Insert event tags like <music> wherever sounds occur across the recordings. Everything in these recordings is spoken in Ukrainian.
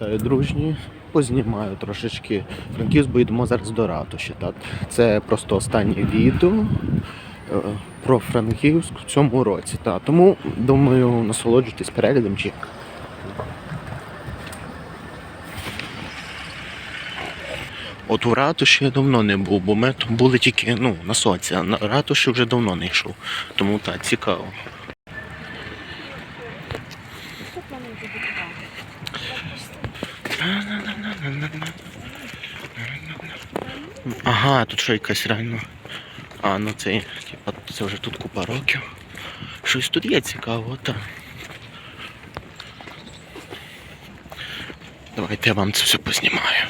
Дружні, познімаю трошечки Франківськ, бо йдемо зараз до ратуші. Так? Це просто останнє відео е, про Франківськ в цьому році. Так? Тому думаю, насолоджуйтесь переглядом чи. От у ратуші я давно не був, бо ми були тільки ну, на соці, а на ратуші вже давно не йшов. Тому так, цікаво. Ага, тут що якась реально. А, ну це, типа, це вже тут купа років. Щось тут є цікаво, так. Давайте я вам це все познімаю.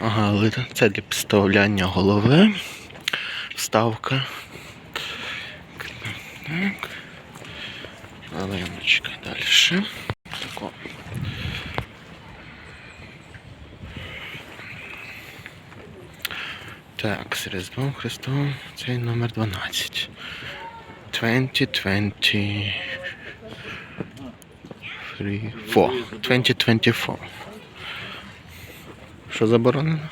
Ага, але це для підставляння голови. Вставка. Так. Ялиночка далі. Тако. Так, з Різдвом Христовим цей номер 12. 2020. 3, 4. 2024. Що заборонено?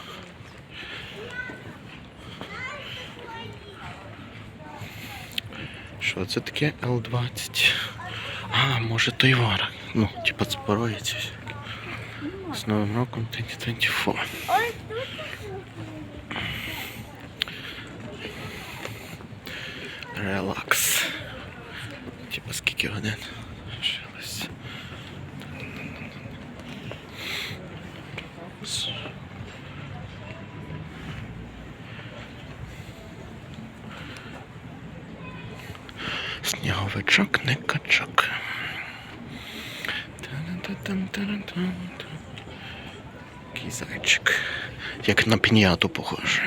Що це таке L20? А, може той варок. Ну, типа зброїться. З Новим роком 2024. Релакс. Типа скільки годин? Сніговичок не качок. Який зайчик. Як на піняту похоже.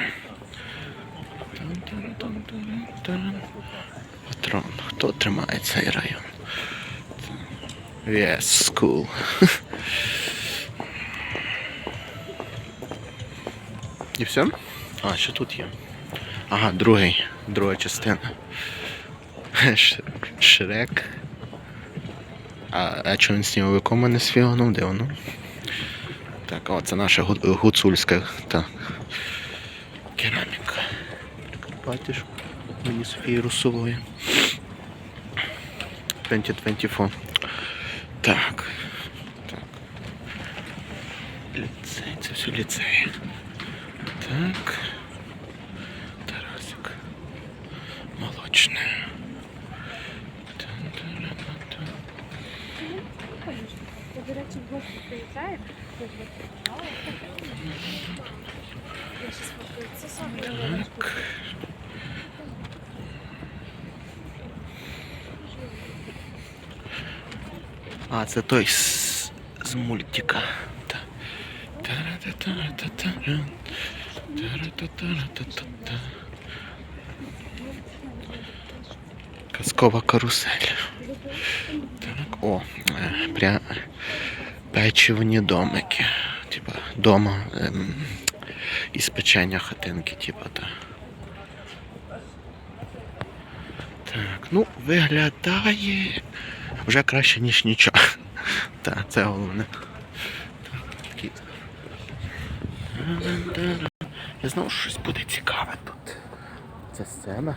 Патрон. Хто тримає цей район? Yes, school. І все? А, що тут є? Ага, другий, друга частина. Шрек. А, а чого він сніговиком а не сфігнув? Де воно? Так, о, це наша гуцульська та, кераміка. Ж мені Софії Русової. 2024. Так. Так. Ліцей, це все ліцей. Так. Так. А, це той з, з мультика. Казкова карусель. Так, о, е, пря... печивні домики. Типа дома ем, із печення хатинки, типа та. Так, ну, виглядає вже краще, ніж нічого. <laughs> Так, це головне. Так. Я знав, що щось буде цікаве тут. Це сцена.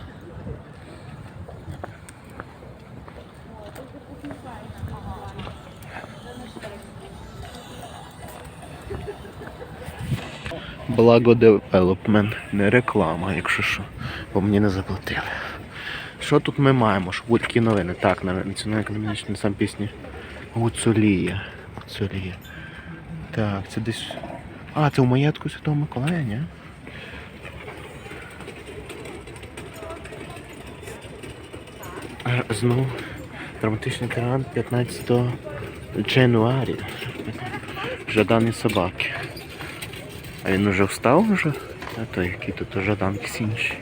Благо Девелопмент, не реклама, якщо що, бо мені не заплатили. Що тут ми маємо? Такі новини? Так, на національній економічній сам пісні Гуцулія. Гуцулія. Так, це десь. А, це у маєтку Святого Миколая, ні? Знову драматичний тиран 15 Джануарі. Жадані собаки. А він уже встав вже? А то який тут Жадан інші.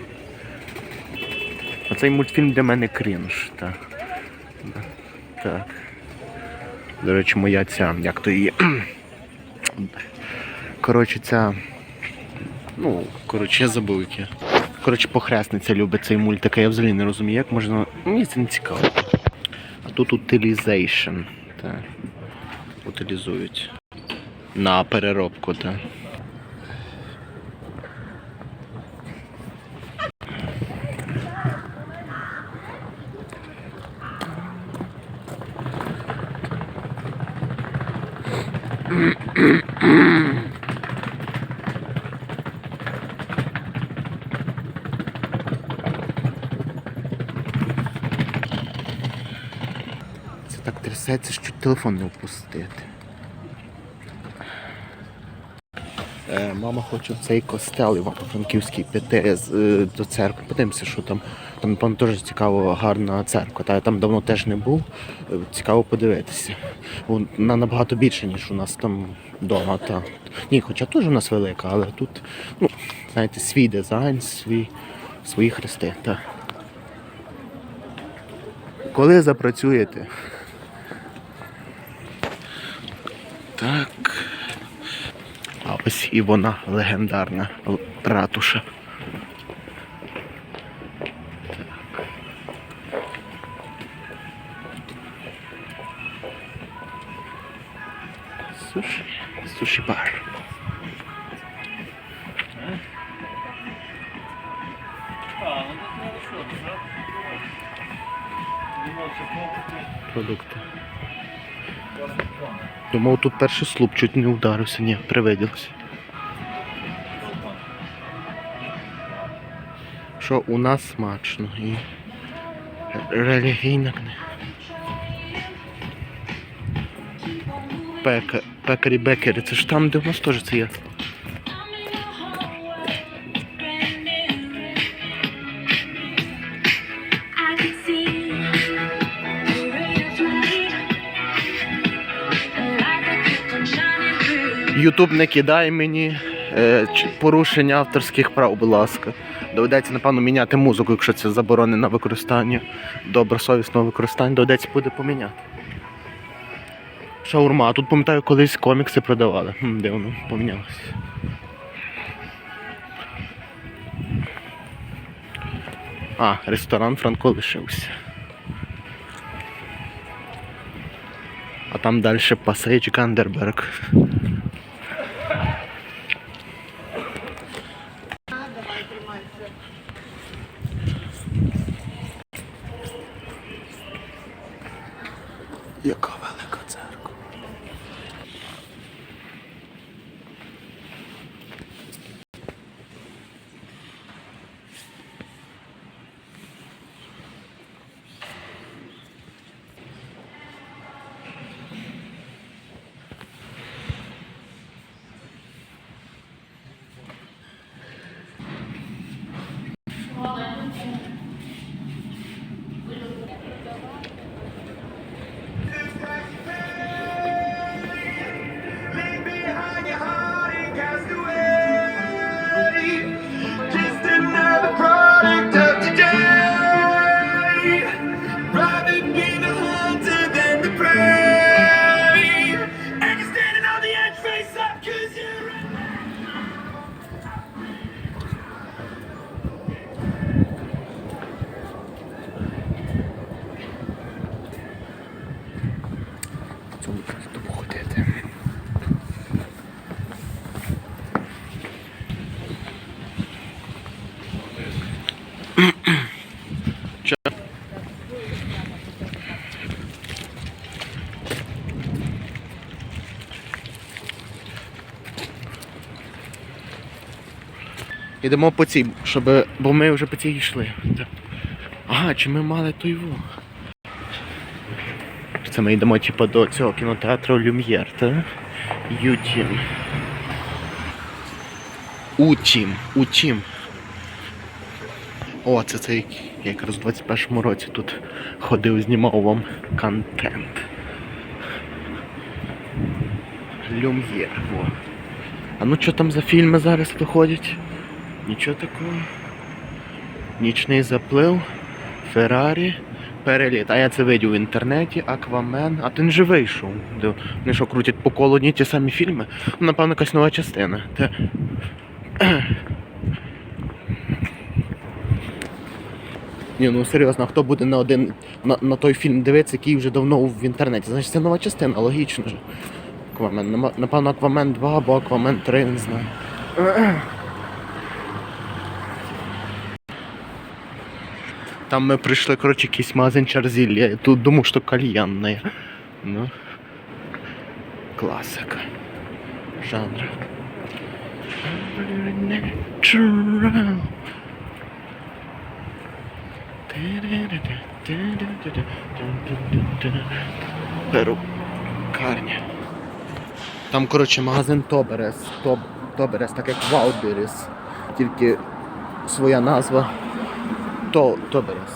Оцей мультфільм для мене крінж, так. Так. До речі, моя ця, як то її. <clears throat> Коротше, ця. Ну, коротше, я забув яке. Коротше, похресниця любить цей мультик, а я взагалі не розумію, як можна. Мені це не цікаво. А тут утилізейшн. Так. Утилізують. На переробку, так. Це так трясеться, що телефон не впустити. Е, мама хоче в цей костел Івано-Франківський піти е, до церкви. Подивимося, що там. Там, напевно, теж цікаво, гарна церква. Та я там давно теж не був. Е, Цікаво подивитися. Вона набагато більше, ніж у нас там вдома. Та. Ні, хоча теж у нас велика, але тут, ну, знаєте, свій дизайн, свій, свої хрести. Та. Коли запрацюєте? Так. А ось і вона легендарна ратуша. Так. Суші. Суші бар. Продукти. Думав, тут перший слуп чуть не вдарився, ні, привиділося. Що у нас смачно і релігійна книга. Пека, пекарі бекері, це ж там, де в нас теж це є. Ютуб не кидай мені е, порушення авторських прав, будь ласка. Доведеться, напевно, міняти музику, якщо це заборонено використання, добросовісного використання, доведеться буде поміняти. Шаурма. Тут пам'ятаю, колись комікси продавали. Хм, де воно помінялося. А, ресторан Франко лишився. А там далі Пасейч Гандерберг. Яка Ідемо по цій, щоб. бо ми вже по цій йшли. Ага, чи ми мали той во? Це ми йдемо типу, до цього кінотеатру Люм'єр, так? Ютім. Утім. Утім. О, це цей я якраз у 21-му році тут ходив, знімав вам контент. Люм'єр, во. А ну що там за фільми зараз виходять? Нічого такого. Нічний заплив, Феррарі, переліт. А я це видів в інтернеті, Аквамен. А ти не же вийшов. Вони що крутять по колу одні ті самі фільми? Ну, напевно, якась нова частина. Те... Ні, ну серйозно, хто буде на один на, на той фільм дивитися, який вже давно в інтернеті? Значить, це нова частина, логічно ж. Аквамен. Напевно, Аквамен 2 або Аквамен 3, не знаю. Там ми прийшли, коротше, якийсь магазин Чарзілля. Я тут думав, що кальянний. Ну. Класика. Жанр. Перукарня. Там, коротше, магазин Тоберес. Тоберес, так як Ваудерес. Тільки своя назва. То... Тоберес.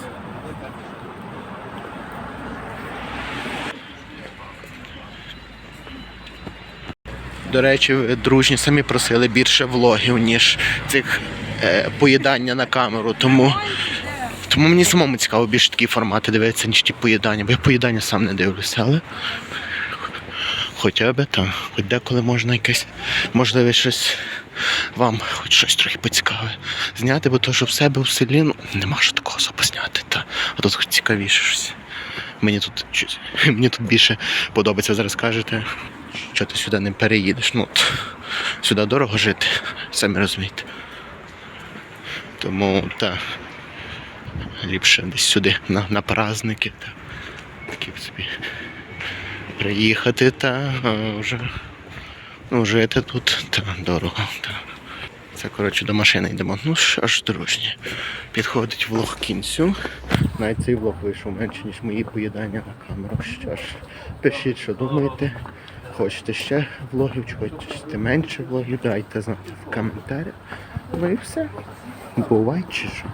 До речі, дружні самі просили більше влогів, ніж цих е, поїдання на камеру. Тому, тому мені самому цікаво більше такі формати дивитися, ніж ті поїдання, бо я поїдання сам не дивлюся, але хоча б там, хоч деколи можна якесь, можливо, щось вам хоч щось трохи поцікаве зняти, бо то, що в себе в селі, ну, нема що такого запозняти. Та. А тут хоч цікавіше щось. Мені тут, <laughs> мені тут більше подобається. Зараз кажете, що ти сюди не переїдеш. Ну, сюди дорого жити, самі розумієте. Тому та, ліпше десь сюди на, на праздники. Та, такі собі приїхати та а, вже ну, жити тут та дорого. Та. Це коротше до машини йдемо. Ну що ж, дружні, підходить влог кінцю. Навіть цей влог вийшов менше, ніж мої поїдання на камеру. Що ж, пишіть, що думаєте. Хочете ще влогів, чи хочете менше влогів, дайте знати в коментарях. Ну і все. Бувай чи що.